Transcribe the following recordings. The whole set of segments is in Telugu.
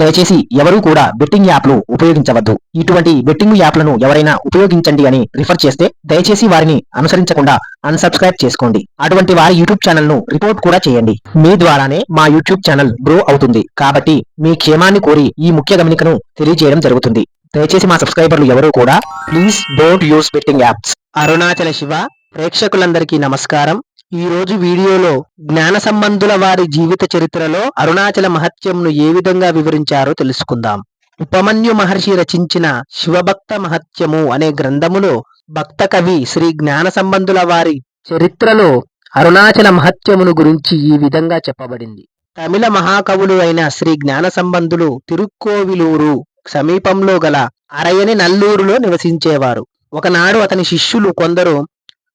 దయచేసి ఎవరూ కూడా బెట్టింగ్ యాప్లు ఉపయోగించవద్దు. ఇటువంటి బెట్టింగ్ యాప్లను ఎవరైనా ఉపయోగించండి అని రిఫర్ చేస్తే దయచేసి వారిని అనుసరించకుండా అన్సబ్స్క్రైబ్ చేసుకోండి. అటువంటి వారి యూట్యూబ్ ఛానల్ను రిపోర్ట్ కూడా చేయండి. మీ ద్వారానే మా యూట్యూబ్ ఛానల్ గ్రో అవుతుంది. కాబట్టి మీ క్షేమాన్ని కోరి ఈ ముఖ్య గమనికను తెలియజేయడం జరుగుతుంది. దయచేసి మా సబ్స్క్రైబర్లు ఎవరూ కూడా please don't use betting apps Arunachala Shiva ప్రేక్షకులందరికీ నమస్కారం. ఈ రోజు వీడియోలో జ్ఞాన సంబంధుల వారి జీవిత చరిత్రలో అరుణాచల మహత్యంను ఏ విధంగా వివరించారో తెలుసుకుందాం. ఉపమన్యు మహర్షి రచించిన శివభక్త మహత్యము అనే గ్రంథములో భక్త కవి శ్రీ జ్ఞాన సంబంధుల వారి చరిత్రలో అరుణాచల మహత్యమును గురించి ఈ విధంగా చెప్పబడింది. తమిళ మహాకవులు అయిన శ్రీ జ్ఞాన సంబంధులు తిరుక్కోవిలూరు సమీపంలో గల అరయని నల్లూరులో నివసించేవారు. ఒకనాడు అతని శిష్యులు కొందరు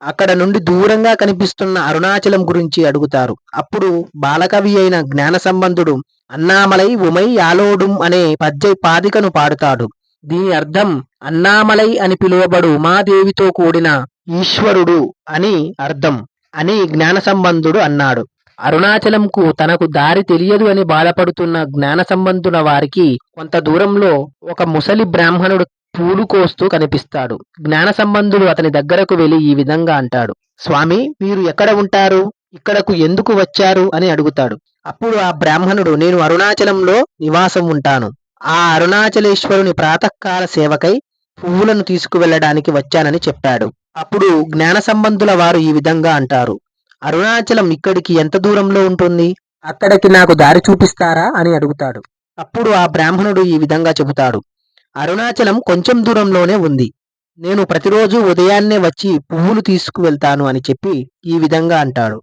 అక్కడ నుండి దూరంగా కనిపిస్తున్న అరుణాచలం గురించి అడుగుతారు. అప్పుడు బాలకవి అయిన జ్ఞాన సంబంధుడు అన్నామలై ఉమై యాలోడుం అనే పద్య పాదికను పాడుతాడు. దీని అర్థం అన్నామలై అని పిలువబడు ఉమాదేవితో కూడిన ఈశ్వరుడు అని అర్థం అని జ్ఞాన సంబంధుడు అన్నాడు. అరుణాచలంకు తనకు దారి తెలియదు అని బాధపడుతున్న జ్ఞాన సంబంధుల వారికి కొంత దూరంలో ఒక ముసలి బ్రాహ్మణుడు పూలు కోస్తూ కనిపిస్తాడు. జ్ఞాన సంబంధుడు అతని దగ్గరకు వెళ్ళి ఈ విధంగా అంటాడు. స్వామి మీరు ఎక్కడ ఉంటారు? ఇక్కడకు ఎందుకు వచ్చారు? అని అడుగుతాడు. అప్పుడు ఆ బ్రాహ్మణుడు నేను అరుణాచలంలో నివాసం ఉంటాను. ఆ అరుణాచలేశ్వరుని ప్రాతకాల సేవకై పువ్వులను తీసుకువెళ్ళడానికి వచ్చానని చెప్పాడు. అప్పుడు జ్ఞాన సంబంధుల వారు ఈ విధంగా అంటారు. అరుణాచలం ఇక్కడికి ఎంత దూరంలో ఉంటుంది? అక్కడికి నాకు దారి చూపిస్తారా? అని అడుగుతాడు. అప్పుడు ఆ బ్రాహ్మణుడు ఈ విధంగా చెబుతాడు. అరుణాచలం కొంచెం దూరంలోనే ఉంది. నేను ప్రతిరోజు ఉదయాన్నే వచ్చి పువ్వులు తీసుకువెళ్తాను అని చెప్పి ఈ విధంగా అంటాడు.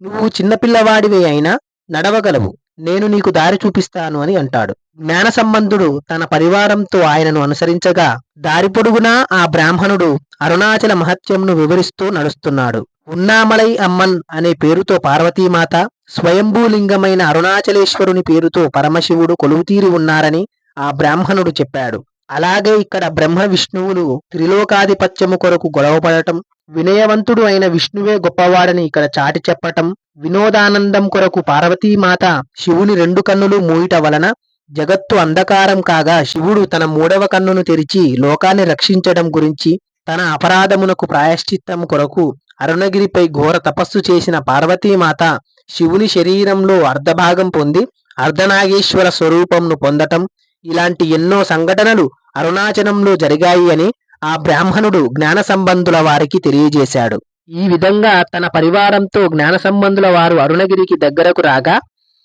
నువ్వు చిన్నపిల్లవాడివే అయినా నడవగలవు. నేను నీకు దారి చూపిస్తాను అని అంటాడు. జ్ఞాన సంబంధుడు తన పరివారంతో ఆయనను అనుసరించగా దారి పొడుగునా ఆ బ్రాహ్మణుడు అరుణాచల మహత్యంను వివరిస్తూ నడుస్తున్నాడు. ఉన్నామలై అమ్మన్ అనే పేరుతో పార్వతీమాత స్వయంభూలింగమైన అరుణాచలేశ్వరుని పేరుతో పరమశివుడు కొలువుతీరి ఉన్నారని ఆ బ్రాహ్మణుడు చెప్పాడు. అలాగే ఇక్కడ బ్రహ్మ విష్ణువులు త్రిలోకాధిపత్యము కొరకు గొడవపడటం వినయవంతుడు అయిన విష్ణువే గొప్పవాడని ఇక్కడ చాటి చెప్పటం వినోదానందం కొరకు పార్వతీమాత శివుని రెండు కన్నులు మూయిట వలన జగత్తు అంధకారం కాగా శివుడు తన మూడవ కన్నును తెరిచి లోకాన్ని రక్షించడం గురించి తన అపరాధమునకు ప్రాయశ్చిత్తం కొరకు అరుణగిరిపై ఘోర తపస్సు చేసిన పార్వతీమాత శివుని శరీరంలో అర్ధభాగం పొంది అర్ధనాగేశ్వర స్వరూపంను పొందటం ఇలాంటి ఎన్నో సంఘటనలు అరుణాచలంలో జరిగాయి అని ఆ బ్రాహ్మణుడు జ్ఞాన సంబంధుల వారికి తెలియజేశాడు. ఈ విధంగా తన పరివారంతో జ్ఞాన సంబంధుల వారు అరుణగిరికి దగ్గరకు రాగా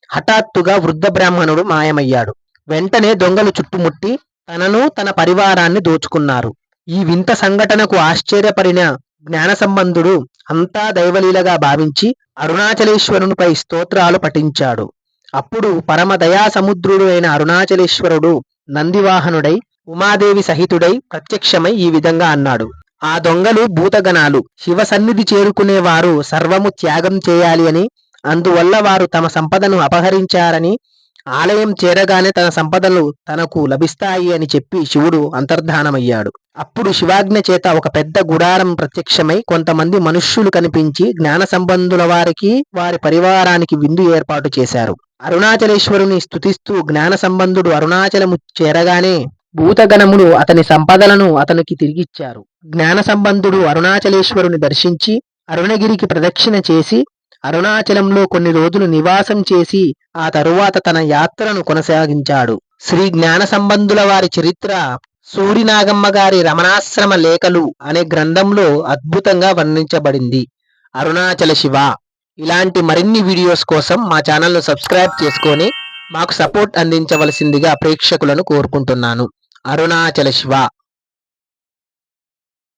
హఠాత్తుగా వృద్ధ బ్రాహ్మణుడు మాయమయ్యాడు. వెంటనే దొంగలు చుట్టుముట్టి తనను తన పరివారాన్ని దోచుకున్నారు. ఈ వింత సంఘటనకు ఆశ్చర్యపడిన జ్ఞాన సంబంధుడు అంతా దైవలీలగా భావించి అరుణాచలేశ్వరునిపై స్తోత్రాలు పఠించాడు. అప్పుడు పరమదయా సముద్రుడు అయిన అరుణాచలేశ్వరుడు నందివాహనుడై ఉమాదేవి సహితుడై ప్రత్యక్షమై ఈ విధంగా అన్నాడు. ఆ దొంగలు భూతగణాలు. శివ సన్నిధి చేరుకునేవారు సర్వము త్యాగం చేయాలి అని అందువల్ల వారు తమ సంపదను అపహరించారని ఆలయం చేరగానే తన సంపదలు తనకు లభిస్తాయి అని చెప్పి శివుడు అంతర్ధానమయ్యాడు. అప్పుడు శివాజ్ఞ చేత ఒక పెద్ద గుడారం ప్రత్యక్షమై కొంతమంది మనుష్యులు కనిపించి జ్ఞాన సంబంధుల వారికి వారి పరివారానికి విందు ఏర్పాటు చేశారు. అరుణాచలేశ్వరుని స్తుతిస్తూ జ్ఞాన సంబంధుడు అరుణాచలము చేరగానే భూతగణములు అతని సంపదలను అతనికి తిరిగిచ్చారు. జ్ఞాన సంబంధుడు అరుణాచలేశ్వరుని దర్శించి అరుణగిరికి ప్రదక్షిణ చేసి అరుణాచలంలో కొన్ని రోజులు నివాసం చేసి ఆ తరువాత తన యాత్రను కొనసాగించాడు. శ్రీ జ్ఞాన సంబంధుల వారి చరిత్ర సూరినాగమ్మ గారి రమణాశ్రమ లేఖలు అనే గ్రంథంలో అద్భుతంగా వర్ణించబడింది. అరుణాచల శివ. ఇలాంటి మరిన్ని వీడియోస్ కోసం మా ఛానల్ను సబ్స్క్రైబ్ చేసుకొని మాకు సపోర్ట్ అందించవలసిందిగా ప్రేక్షకులను కోరుకుంటున్నాను. అరుణాచల శివ.